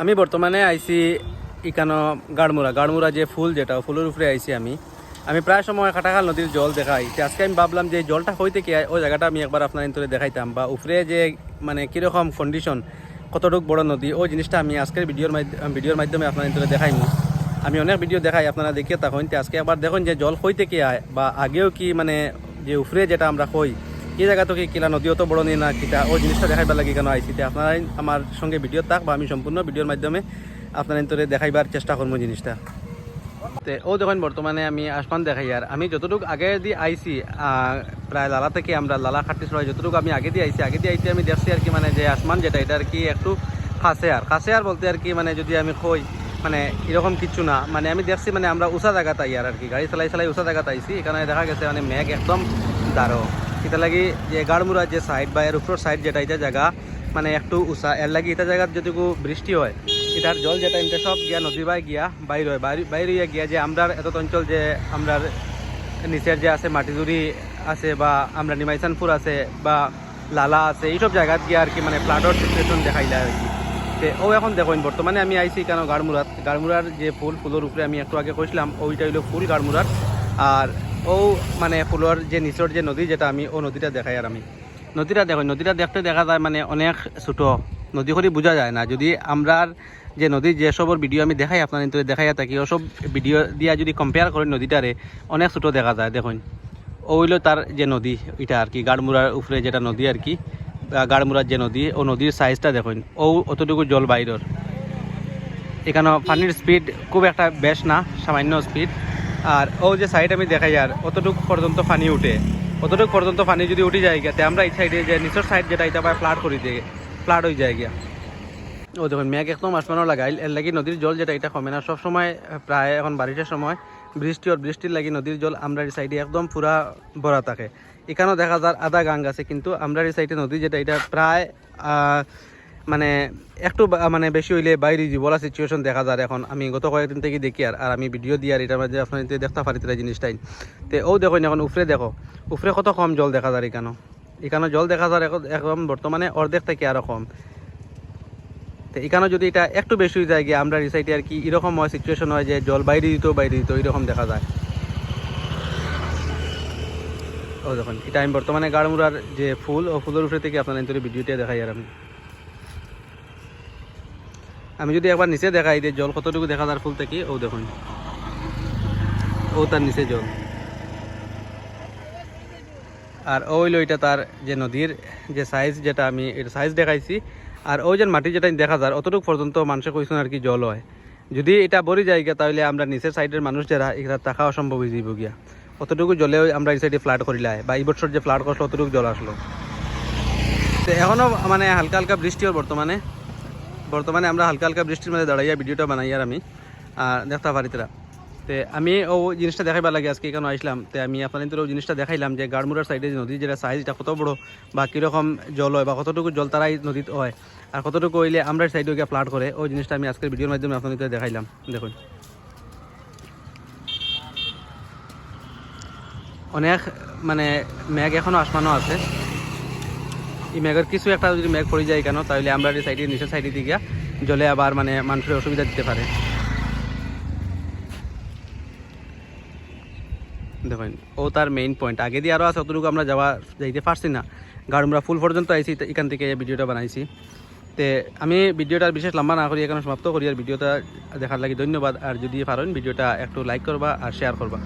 আমি বর্তমানে আইছি ইকানো গাড়মুরা। গাড়মুরা যে ফুল যেটা ফুলের উপরে আইছি আমি। আমি প্রায় সময় কাটাখাল নদীর জল দেখাই আজকে আমি ভাবলাম যে জলটা হইতে কি, ওই জায়গাটা আমি একবার আপনার ইন্তরে দেখাইতাম। বা উপরে যে মানে কীরকম কন্ডিশন কতটুকু বড় নদী, ওই জিনিসটা আমি আজকের ভিডিওর ভিডিওর মাধ্যমে আপনার ইন্তরে দেখাইমু। আমি অনেক ভিডিও দেখাই, আপনারা দেখিয়ে তখন আজকে একবার দেখুন যে জল হইতে কি আয় বা আগেও কি মানে যে উপরে যেটা আমরা কই এই জায়গা তো কি কিলা নদীও তো বড় নিয়ে না কিটা ওই জিনিসটা দেখাইবার লাগে কেন আইসি তো আপনারাই আমার সঙ্গে ভিডিও থাক বা আমি সম্পূর্ণ ভিডিওর মাধ্যমে আপনার ইন্তরে দেখাইবার চেষ্টা করব জিনিসটা। তে ও দেখুন বর্তমানে আমি আসমান দেখাই আর আমি যতটুকু আগে দিয়ে আহ, প্রায় লালা থেকে আমরা লালা খাটতে সবাই যতটুকু আমি আগে দিয়ে আইছি আগে দিয়ে আইতে আমি দেখছি আর কি মানে যে আসমান যেটা এটা আর কি একটু খাসে আর। খাসে আর বলতে আর কি মানে যদি আমি কই মানে এরকম কিছু না। মানে আমি দেখছি মানে আমরা উষা জায়গাতে আর কি গাড়ি চালাই চালাই উষা জায়গাতে আইছি এখানে দেখা গেছে মানে মেঘ একদম দারো। এটা লাগি যে গাড়মুড়ার যে সাইড বা এর উপর সাইড যেটা এটা জায়গা মানে একটু উষা এর লাগি এটা জায়গার যেটুকু বৃষ্টি হয়, এটার জল যেটা এটা সব গিয়া নদী বাই গিয়া বাইর হয়, বাইরে হইয়া গিয়া যে আমরার এত অঞ্চল যে আমরার নিচের যে আছে মাটিজুরি আছে বা আমরা নিমাইসানপুর আছে বা লালা আছে, এইসব জায়গাত গিয়া আর কি মানে ফ্লাডর সিচুয়েশন দেখাই যায় আর কি। ও এখন দেখুন, বর্তমানে আমি আইছি কেন গাড়মুড়াত গাড়মুড়ার যে ফুল, ফুলের উপরে আমি একটু আগে কইছিলাম, ওইটা হইল ফুল গাড়মুড়ার আর ও মানে ফুলের যে নিচর যে নদী যেটা আমি ও নদীটা দেখাই আর আমি। নদীটা দেখুন, নদীটা দেখতে দেখা যায় মানে অনেক ছোটো। নদী করে বোঝা যায় না। যদি আমরার যে নদীর যেসবর ভিডিও আমি দেখাই আপনার কিন্তু দেখাই থাকি ওসব ভিডিও দিয়া যদি কম্পেয়ার করি নদীটারে অনেক ছোটো দেখা যায়, দেখুন। ও হইল তার যে নদী এটা আর কি গাড়মুড়ার উপরে যেটা নদী আর কি গাড়মুড়ার যে নদী ও নদীর সাইজটা দেখুন। ও অতটুকু জল বাইরের এখানে পানির স্পিড খুব একটা বেশ না, সামান্য স্পিড আর ও যে সাইড আমি দেখাই, আর অতটুকু পর্যন্ত পানি উঠে। অতটুকু পর্যন্ত পানি যদি উঠে যায় গিয়া আমরা এই সাইডে যে নিচের সাইড যেটা, এটা পায় ফ্লাড করে দিয়ে ফ্লাড হয়ে যায় গিয়া। ও দেখুন, মেঘ একদম আসমানো লাগাইল এর লাগি নদীর জল যেটা, এটা কমে না। সবসময় প্রায় এখন বারিশের সময়, বৃষ্টি ওর বৃষ্টির লাগি নদীর জল আমরা এই সাইডে একদম পুরা ভরা থাকে। এখানেও দেখা যায় আধা গাং আছে, কিন্তু আমরা এই সাইডে নদী যেটা, এটা প্রায় মানে একটু মানে বেশি হইলে বাইরে বলা সিচুয়েশন দেখা যায় এখন, আমি গত কয়েকদিন থেকে দেখি আর আমি ভিডিও দিই আর এটার মাঝে আপনার দেখতে পারি তারা জিনিসটাই তে, ও দেখো এখন, উফরে দেখো, উফরে কত কম জল দেখা যায় এখানেও এখানে জল দেখা যায় এখন- এখন বর্তমানে অর্ধেক থেকে আরও কম। তো, এখানে যদি এটা একটু বেশি হয়ে যায় গিয়ে, আমরা সাইডে আর কি এরকম হয় সিচুয়েশন হয় যে জল বাইরে দিত বাইরে দিত, এরকম দেখা যায়। ও দেখুন, এটা আমি বর্তমানে গাড়মুড়ার যে ফুল, ও ফুলের উপরে থেকে আপনার ভিডিওটা দেখাই আর আমি। আমি যদি একবার নিচে দেখাই যে জল কতটুকু দেখা যায় ফুল থেকে ও দেখুন। ও তার নিচে জল। আর ও হইল এটা তার যে নদীর যে সাইজ যেটা আমি এর সাইজ দেখাইছি। আর ওই যে মাটি যেটা দেখা যায়, অতটুকু পর্যন্ত মানুষে কইছেন আর কি জল হয়। যদি এটা বড়ি যায় গিয়া, তাহলে আমরা নিচের সাইডের মানুষ যারা এখানে থাকা অসম্ভব হয়ে যাইব গিয়া। অতটুকু জলে আমরা এই সাইডে ফ্লাড করিলাই বা এই বছর যে ফ্লাড করল অতটুকু জল আসলো। তো এখনও মানে হালকা হালকা বৃষ্টি হয় বর্তমানে। বর্তমানে আমরা হালকা হালকা বৃষ্টির মধ্যে দাঁড়াইয়া ভিডিওটা বানাই আর আমি, আর দেখতে পারি তারা তে আমি ও জিনিসটা দেখাইবার লাগে, আজকে এখানে আসলাম তে আমি আপনাদের ও জিনিসটা দেখাইলাম যে গাড়মুড়ার সাইডে নদী, যেটা সাইজটা কত বড় বা কীরকম জল হয় বা কতটুকু জল তারাই নদীত হয়, আর কতটুকু হইলে আমরা সাইডে গিয়ে ফ্লাড করে, ওই জিনিসটা আমি আজকের ভিডিওর মাধ্যমে আপনাদের দেখাইলাম, দেখুন। অনেক মানে মেঘ এখনও আসমানও আছে। এই মেঘের কিছু একটা যদি মেঘ পড়ে যায় কেন, তাহলে আমরা এই সাইডে, নিচের সাইডে দিকে জলে আবার মানে মানুষের অসুবিধা দিতে পারে। দেখুন, ও তার মেইন পয়েন্ট আগে দিয়ে আরও আছে, অতটুকু আমরা যাওয়া যাইতে পারছি না। আমরা ফুল পর্যন্ত আইছি এখান থেকে এই ভিডিওটা বানাইছি। তে আমি ভিডিওটা বিশেষ লম্বা না করি, এখানে সমাপ্ত করি। আর ভিডিওটা দেখার লাগে ধন্যবাদ। আর যদি পারেন, ভিডিওটা একটু লাইক করবা আর শেয়ার করবা।